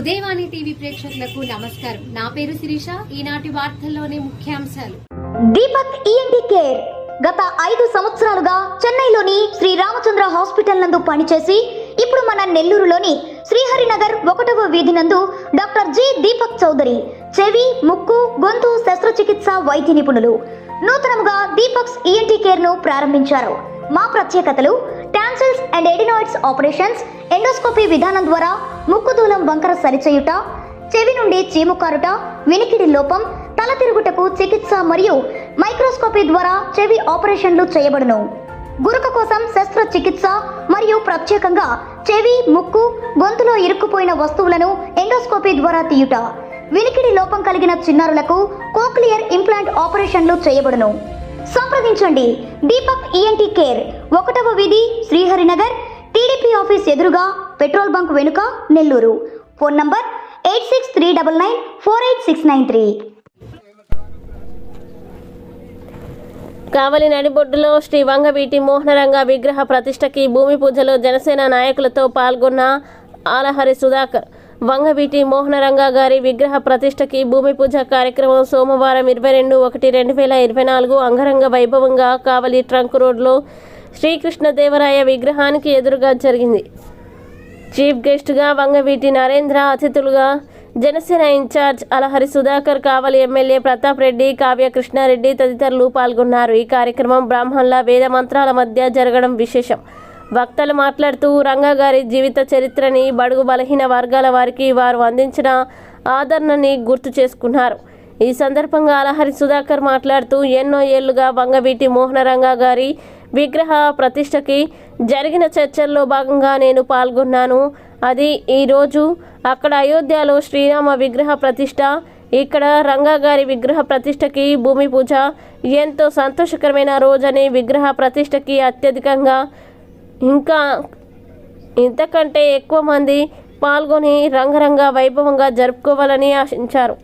Udayavani TV ప్రేక్షకులకు నమస్కారం. నా పేరు శిరీష. ఈనాటి వార్తల్లోని ముఖ్యాంశాలు. దీపక్ ఈఎన్టీ కేర్ గత ఐదు సంవత్సరాలుగా చెన్నైలోని శ్రీ రామచంద్ర హాస్పిటల్ నందు పనిచేసి ఇప్పుడు మన నెల్లూరులోని శ్రీహరినగర్ ఒకటవ వీధి నందు డాక్టర్ జి దీపక్ చౌదరి చెవి ముక్కు గొంతు శస్త్రచికిత్స వైద్య నిపుణులు. నూతనముగా దీపక్స్ ఈఎన్టీ కేర్ను ప్రారంభించారు. మా ప్రత్యేకతలు tonsils and adenoids operations endoscopy విధానం ద్వారా ముక్కు దూలం వంకర సరిచేయుట చెవి నుండి చీము కారుట వినికిడి లోపం తల తిరుగుటకు చికిత్స మరియు మైక్రోస్కోపీ ద్వారా చెవి ఆపరేషన్లు చేయబడును. గురక కోసం శస్త్రచికిత్స మరియు ప్రత్యేకంగా చెవి ముక్కు గొంతులో ఇరుక్కుపోయిన వస్తువులను ఎండోస్కోపీ ద్వారా తీయుట. వినికిడి లోపం కలిగిన చిన్నారులకు కోక్లియర్ ఇంప్లాంట్ ఆపరేషన్లు చేయబడును. సంప్రదించండి. దీపక్ ఈఎన్టీ కేర్ ఒకటవ వీధి శ్రీహరినగర్ టీడీపీ ఆఫీస్ ఎదురుగా పెట్రోల్ బంక్ వెనుక Nellore. Phone number eight six three double nine four eight six nine three. Kavali నడిబొడ్డులో Shri Vangaveeti Mohanaranga విగ్రహ ప్రతిష్టకి భూమి పూజలో జనసేన నాయకులతో పాల్గొన్న ఆలహరి సుధాకర్. వంగవీటి మోహనరంగ గారి విగ్రహ ప్రతిష్టకి భూమి పూజ కార్యక్రమం సోమవారం ఇరవై రెండు ఒకటి రెండు వేల ఇరవై నాలుగు అంగరంగ వైభవంగా కావలి ట్రంక్ రోడ్లో శ్రీకృష్ణదేవరాయ విగ్రహానికి ఎదురుగా జరిగింది. చీఫ్ గెస్ట్గా వంగవీటి నరేంద్ర అతిథులుగా Janasena in charge Alahari Sudhakar Kavali MLA Pratap Reddy Kavya Krishna Reddy తదితరులు పాల్గొన్నారు. ఈ కార్యక్రమం బ్రాహ్మణుల వేద మంత్రాల మధ్య జరగడం విశేషం. వక్తలు మాట్లాడుతూ రంగా గారి జీవిత చరిత్రని బడుగు బలహీన వర్గాల వారికి వారు అందించిన ఆదరణని గుర్తు చేసుకున్నారు. ఈ సందర్భంగా అలహరి సుధాకర్ మాట్లాడుతూ ఎన్నో ఏళ్ళుగా వంగవీటి మోహనరంగా గారి విగ్రహ ప్రతిష్టకి జరిగిన చర్చల్లో భాగంగా నేను పాల్గొన్నాను. అది ఈరోజు అక్కడ అయోధ్యలో శ్రీరామ విగ్రహ ప్రతిష్ట ఇక్కడ రంగా గారి విగ్రహ ప్రతిష్టకి భూమి పూజ ఎంతో సంతోషకరమైన రోజని విగ్రహ ప్రతిష్టకి అత్యధికంగా ఇంకా ఇంతకంటే ఎక్కువ మంది పాల్గొని రంగరంగ వైభవంగా జరుపుకోవాలని ఆశించారు.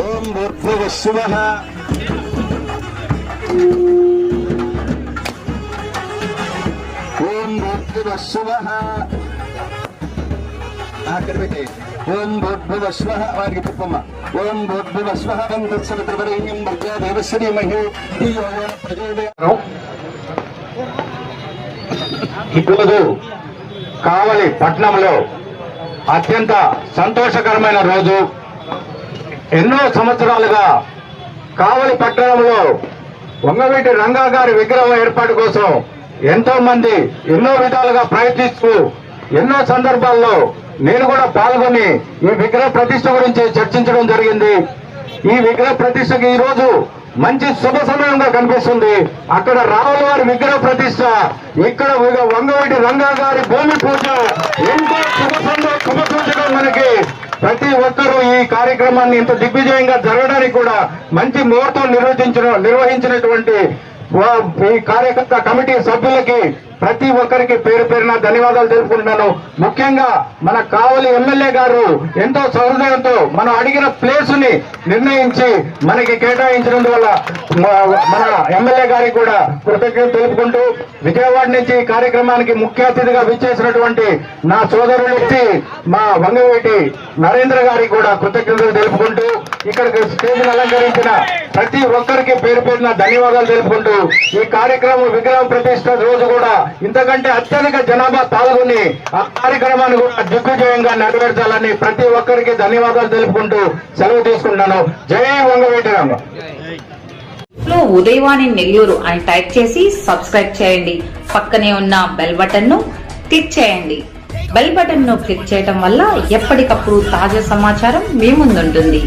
ఓం భూర్భువ శివ. ఓం భూర్భువ శివ. అక్కడ పెట్టే. ఓం భూర్భువ స్వః వారికి చెప్పమ్మ. ఓం భూర్భువ స్వః బంధస్వ త్రివరేణ్యం భర్గా దేవశ్రీ మహి ఈరోజు కావలి పట్నంలో అత్యంత సంతోషకరమైన రోజు. ఎన్నో సంవత్సరాలుగా కావలి పట్టణంలో వంగవీటి రంగా గారి విగ్రహం ఏర్పాటు కోసం ఎంతో మంది ఎన్నో విధాలుగా ప్రయత్నిస్తూ ఎన్నో సందర్భాల్లో నేను కూడా పాల్గొని ఈ విగ్రహ ప్రతిష్ట గురించి చర్చించడం జరిగింది. ఈ విగ్రహ ప్రతిష్టకి ఈ రోజు మంచి శుభ సమయంగా కనిపిస్తుంది. అక్కడ రావుల వారి విగ్రహ ప్రతిష్ట ఇక్కడ వంగవీటి రంగా గారి భూమి పూజ ఎంతో శుభ సంద- శుభ సూచకం మనకి ప్రతి ఒక్కరూ ఈ కార్యక్రమాన్ని ఇంత దిగ్విజయంగా జరగడానికి కూడా మంచి ముహూర్తం నిర్వహించిన నిర్వహించినటువంటి ఈ కార్యకర్త కమిటీ సభ్యులకి ప్రతి ఒక్కరికి పేరు పేరున ధన్యవాదాలు తెలుపుకుంటున్నాను. ముఖ్యంగా మన కావలి ఎమ్మెల్యే గారు ఎంతో సహృదయంతో మనం అడిగిన ప్లేస్ని నిర్ణయించి మనకి కేటాయించినందువల్ల మన ఎమ్మెల్యే గారికి కూడా కృతజ్ఞతలు తెలుపుకుంటూ విజయవాడ నుంచి ఈ కార్యక్రమానికి ముఖ్య అతిథిగా విచ్చేసినటువంటి నా సోదరులకి మా వంగవేటి నరేంద్ర గారికి కూడా కృతజ్ఞతలు తెలుపుకుంటూ ఇక్కడికి స్టేజ్ అలంకరించిన ప్రతి ఒక్కరికి పేరు పేరున ధన్యవాదాలు తెలుపుకుంటూ ఈ కార్యక్రమం విగ్రహం ప్రతిష్ట రోజు కూడా ఇంతకంటే అత్యధిక జనాభా పాల్గొని ఆ కార్యక్రమాన్ని కూడా దిగ్విజయంగా నెరవేర్చాలని ప్రతి ఒక్కరికి ధన్యవాదాలు తెలుపుకుంటూ సెలవు తీసుకుంటున్నాను. జై వంగవేటి ఉదయవాణి నెల్లూరు అని టైప్ చేసి సబ్స్క్రైబ్ చేయండి. పక్కనే ఉన్న బెల్ బటన్ను క్లిక్ చేయండి. బెల్ బటన్ను క్లిక్ చేయటం వల్ల ఎప్పటికప్పుడు తాజా సమాచారం మీ ముందుంటుంది.